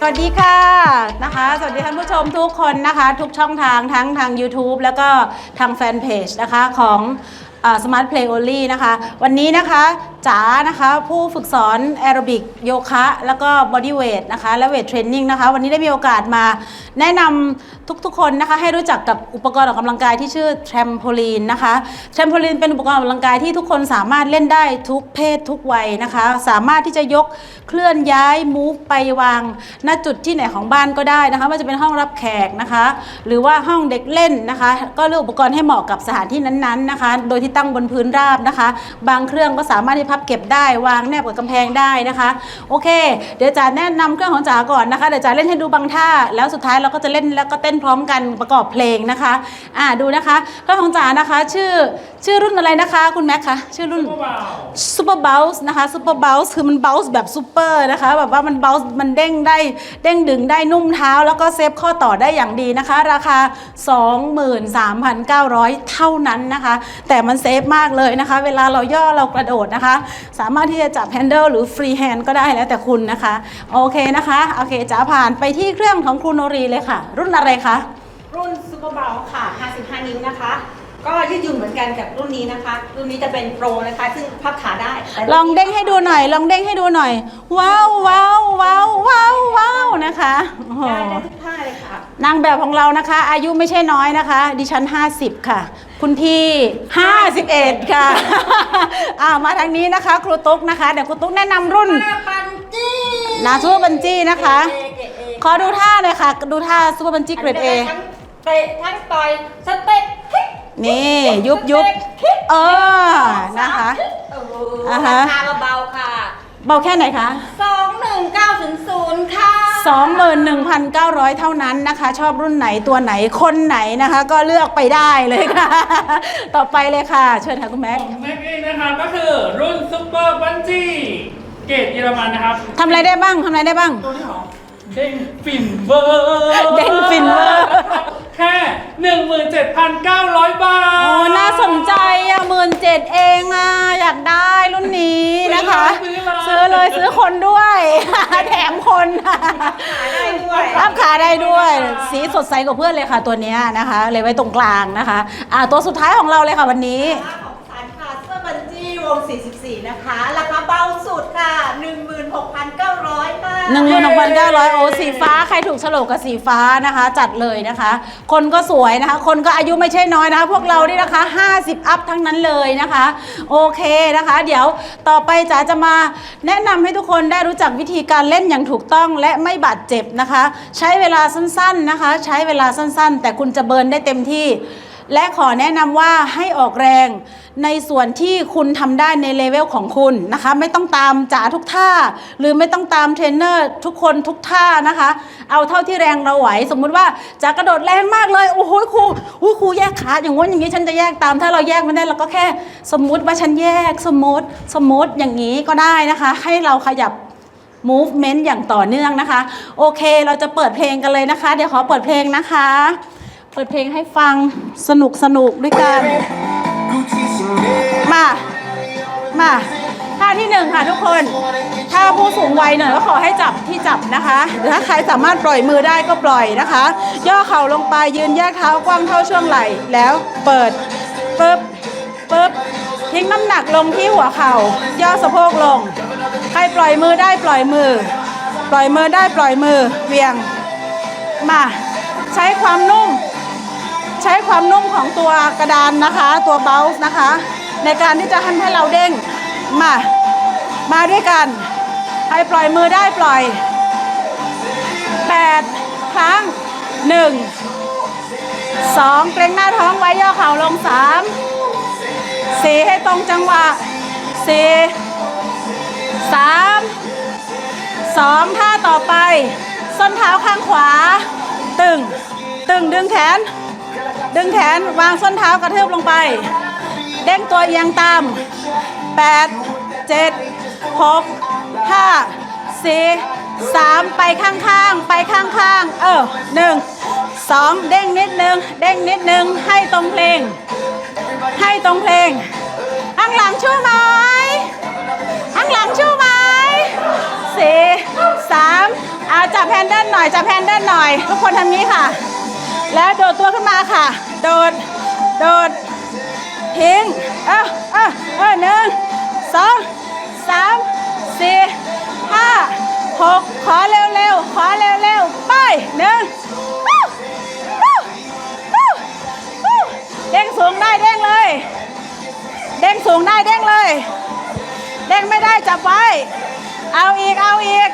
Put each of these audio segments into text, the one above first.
สวัสดีค่ะนะคะ สวัสดีท่านผู้ชมทุกคนนะคะ ทุกช่องทางทั้งทาง YouTube แล้วก็ทางแฟนเพจนะคะของ สมาร์ทเพลย์โอลี่นะคะ วันนี้นะคะจ๋านะคะผู้ฝึกสอนแอโรบิกโยคะแล้วก็บอดี้เวทนะคะและเวทเทรนนิ่งนะคะ วันนี้ได้มีโอกาสมาแนะนำทุกๆคนนะคะ ให้รู้จักกับอุปกรณ์ออกกำลังกายที่ชื่อแทรมโพลีนนะคะแทรมโพลีนเป็นอุปกรณ์ออกกำลังกายที่ทุกคนสามารถเล่นได้ทุกเพศทุกวัยนะคะ สามารถที่จะยกเคลื่อนย้ายมูฟไปวางณจุดที่ไหนของบ้านก็ได้นะคะไม่ว่าจะเป็นห้องรับแขกนะคะ หรือว่าห้องเด็กเล่นนะคะ ก็เลือกอุปกรณ์ให้เหมาะกับสถานที่นั้นๆนะคะ โดยที่ตั้งบนพื้นราบนะคะ บางเครื่องก็สามารถที่พับเก็บได้วางแนบกับกำแพงได้นะคะ โอเค เดี๋ยวจ๋าแนะนำเครื่องของจ๋าก่อนนะคะเดี๋ยวจ๋าเล่นให้ดูบางท่า แล้วสุดท้ายเราก็จะเล่นแล้วก็เต้นพร้อมกันประกอบเพลงนะคะอ่าดูนะคะเครื่องของจ๋านะคะ ชื่อชื่อรุ่นอะไรนะคะ คุณแม็กคะชื่อรุ่นซูเปอร์เบลส์นะคะซูเปอร์เบลส์คือมันเบลส์แบบซูเปอร์นะคะแบบว่ามันเบลส์มันเด้งได้เด้งดึงได้นุ่มเท้า แล้วก็เซฟข้อต่อได้อย่างดีนะคะ ราคา 23,900 เท่านั้นนะคะ แต่มันเซฟมากเลยนะคะ เวลาเราย่อเรากระโดดนะคะ สามารถที่จะจับแฮนเดิลหรือฟรีแฮนด์ก็ได้แล้วแต่คุณนะคะ โอเคนะคะโอเคจ๋าผ่านไปที่เครื่องของครูโนรีเลยค่ะ รุ่นอะไรคะรุ่นซูเปอร์เบลค่ะ 55 นิ้วนะคะ ก็ยืดหยุ่นเหมือนกันกับรุ่นนี้นะคะ รุ่นนี้จะเป็นโปรนะคะ ซึ่งพับขาได้แต่ลองเด้งให้ดูหน่อย ลองเด้งให้ดูหน่อย ว้าวว้าวว้าวว้าวว้าวนะคะโอ้โหได้ได้ทุกท่าเลยค่ะ นางแบบของเรานะคะ อายุไม่ใช่น้อยนะคะ ดิฉัน 50 ค่ะ คุณพี่ 51 ค่ะ อ่ามาทางนี้นะคะ ครูตุ๊กนะคะ เดี๋ยวครูตุ๊กแนะนำรุ่นปันจี้นาซูเปอร์บันจี้นะคะขอดูท่าเลยค่ะ ดูท่าซูเปอร์บันจี้เกรด A ทั้งเตะทั้งต่อยสเต็ปคิก นี่ยุบยุบสเต็ปคิกเออนะคะโอ้โหอ่าฮะราคาเบาๆค่ะ เบาแค่ไหนคะ 21900 ค่ะ 21,900 เท่านั้นนะคะ ชอบรุ่นไหนตัวไหนคนไหนนะคะ ก็เลือกไปได้เลยค่ะ ต่อไปเลยค่ะ เชิญค่ะคุณแม็กของแม็กเองนะครับก็คือรุ่นซุปเปอร์บันจี้เกรดเยอรมันนะครับทำอะไรได้บ้างทำอะไรได้บ้าง ตัวนี้หรอ เด้งฟินเวอร์เด้งฟินเวอร์ แค่ 17,900 บาทโอ้น่าสนใจอะหมื่นเจ็ดเองอะอยากได้รุ่นนี้นะคะ ซื้อเลยซื้อคนด้วย แถมคนขายได้ด้วยรับขาได้ด้วย สีสดใสกว่าเพื่อนเลยค่ะตัวเนี้ยนะคะ เลยไว้ตรงกลางนะคะ อ่าตัวสุดท้ายของเราเลยค่ะวันนี้ นจี้วง44 นะคะ ราคาเบาสุดค่ะ 16,900ค่ะหนึ่งหมื่นหกพันเก้าร้อยโอสีฟ้าใครถูกโฉลกกับสีฟ้านะคะ จัดเลยนะคะ คนก็สวยนะคะ คนก็อายุไม่ใช่น้อยนะคะ พวกเรานี่นะคะ 50 อัพทั้งนั้นเลยนะคะ โอเคนะคะ เดี๋ยวต่อไปจ๋าจะมาแนะนำให้ทุกคนได้รู้จักวิธีการเล่นอย่างถูกต้องและไม่บาดเจ็บนะคะ ใช้เวลาสั้นๆนะคะ ใช้เวลาสั้นๆ แต่คุณจะเบิร์นได้เต็มที่ และขอแนะนำว่าให้ออกแรง ในส่วนที่คุณทำได้ในเลเวลของคุณนะคะ ไม่ต้องตามจ๋าทุกท่า หรือไม่ต้องตามเทรนเนอร์ทุกคนทุกท่านะคะ เอาเท่าที่แรงเราไหว สมมุติว่าจ๋ากระโดดแรงมากเลย โอ้โหครูอุ้ครูแยกขาอย่างงี้อย่างนี้ฉันจะแยกตาม ถ้าเราแยกไม่ได้เราก็แค่สมมุติว่าฉันแยกสมมติสมมติอย่างนี้ก็ได้นะคะ ให้เราขยับ movement อย่างต่อเนื่องนะคะ โอเคเราจะเปิดเพลงกันเลยนะคะ เดี๋ยวขอเปิดเพลงนะคะ เปิดเพลงให้ฟังสนุกสนุกด้วยกัน มา มาท่าที่หนึ่งค่ะทุกคน ถ้าผู้สูงวัยหน่อยก็ขอให้จับที่จับนะคะหรือถ้าใครสามารถปล่อยมือได้ก็ปล่อยนะคะ ย่อเข่าลงไปยืนแยกเท้ากว้างเท่าช่วงไหล่ แล้วเปิดปึ๊บปึ๊บทิ้งน้ำหนักลงที่หัวเข่า ย่อสะโพกลง ใครปล่อยมือได้ปล่อยมือ ปล่อยมือได้ปล่อยมือเวียง มา ใช้ความนุ่ม ใช้ความนุ่มของตัวกระดานนะคะ ตัวเบลส์นะคะ ในการที่จะทำให้เราเด้งมา มาด้วยกัน ใครปล่อยมือได้ปล่อย 8 ครั้ง 1 2 เกรงหน้าท้องไว้ย่อเข่าลง 3 4 ให้ตรงจังหวะ 4 3 2ท่าต่อไป ส้นเท้าข้างขวา ตึง ตึงดึงแขน ดึงแขนวางส้นเท้ากระเทืบลงไป เด้งตัวเอียงตาม8 7 6 5 4 3ไปข้างๆไปข้างๆเออหนึ่งสองเด้งนิดนึงเด้งนิดนึงให้ตรงเพลง ให้ตรงเพลงข้างหลังช่วยไหมข้างหลังช่วยไหมสี่สามอาจับแฮนเดิลหน่อยจับแฮนเดิลหน่อย ทุกคนทำนี้ค่ะ แล้วโดดตัวขึ้นมาค่ะ โดด โดด ทิ้งเอ้าเอ้าเอ้าหนึ่งสองสามสี่ห้าหกขอเร็วๆขอเร็วๆไปหนึ่งวู้วู้วู้วู้เด้งสูงได้เด้งเลย เด้งสูงได้เด้งเลย เด้งไม่ได้จับไว้ เอาอีกเอาอีก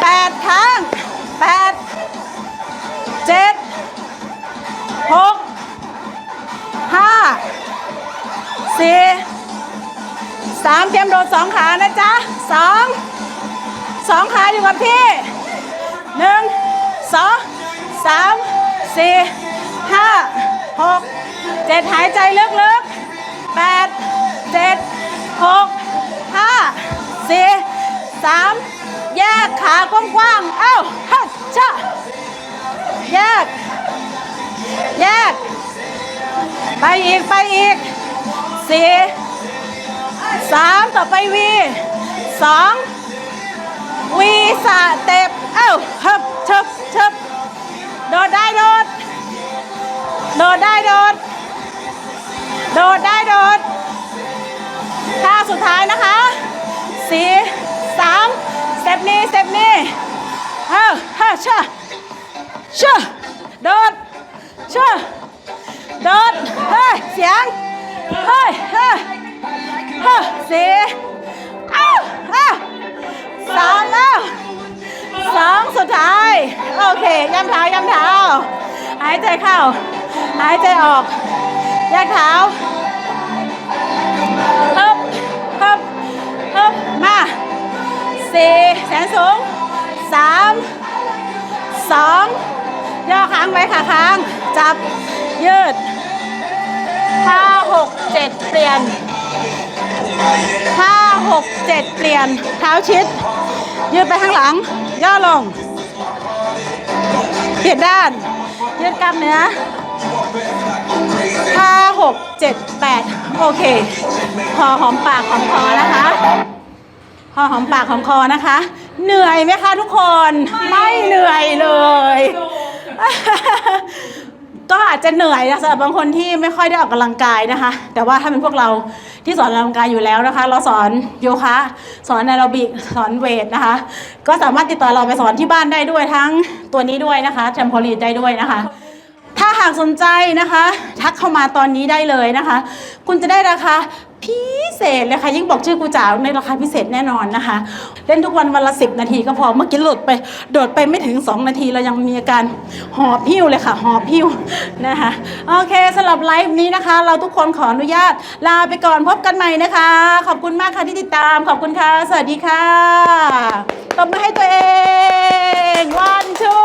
แปดครั้งามเตรียมโดดสองขานะจ๊ะสองสองขาอยู่กับที่หนึ่งสองสามสี่ห้าหกเจ็ดหายใจลึกๆแปดเจ็ดหกห้าสี่สามแยกขากว้างๆเอ้าฮัชชะแยก แยก ไปอีก ไปอีกสี่ สามต่อไปวีสองวีสะเต็ปเอ้าฮึบชึบชึบโดดได้โดด โดดได้โดด โดดได้โดดท่าสุดท้ายนะคะสี่สามสเต็ปนี้สเต็ปนี้เอ้าฮ่าชะชะโดดชะโดดเฮ้ยเสียงเฮ้ยเฮ้ย สี่อ้าวอ้าวสามแล้วสองสุดท้าย โอเคย้ำเท้าย้ำเท้า หายใจเข้า หายใจออกแยกเท้าฮึบฮึบฮึบมาสี่แสนสูงสามสองย่อค้างไว้ค่ะค้าง จับยืดห้าหกเจ็ดเปลี่ยน ห้าหกเจ็ดเปลี่ยนเท้าชิด ยืดไปข้างหลัง ย่อลงเปลี่ยนด้าน ยืดกล้ามเนื้อห้าหกเจ็ดแปดโอเคพอหอมปากหอมคอนะคะพอหอมปากหอมคอนะคะ เหนื่อยไหมคะทุกคน ไม่เหนื่อยเลย ก็อาจจะเหนื่อยนะสำหรับบางคนที่ไม่ค่อยได้ออกกำลังกายนะคะ แต่ว่าถ้าเป็นพวกเราที่สอนออกกำลังกายอยู่แล้วนะคะ เราสอนโยคะสอนแอโรบิกสอนเวทนะคะ ก็สามารถติดต่อเราไปสอนที่บ้านได้ด้วยทั้งตัวนี้ด้วยนะคะแทมโพลีนได้ด้วยนะคะ ถ้าหากสนใจนะคะ ทักเข้ามาตอนนี้ได้เลยนะคะ คุณจะได้ราคา พิเศษเลยค่ะยิ่งบอกชื่อกูจ๋าในราคาพิเศษแน่นอนนะคะ เล่นทุกวันวันละสินาทีก็พอเมื่อกี้หลุดไปโดดไปไม่ถึง 2 นาทีเรายังมีอาการหอบพิ้วเลยค่ะหอบพิ้วนะคะโอเคสำหรับไลฟ์นี้นะคะ เราทุกคนขออนุญาตลาไปก่อนพบกันใหม่นะคะ ขอบคุณมากค่ะที่ติดตาม ขอบคุณค่ะ สวัสดีค่ะตบมือให้ตัวเอง one two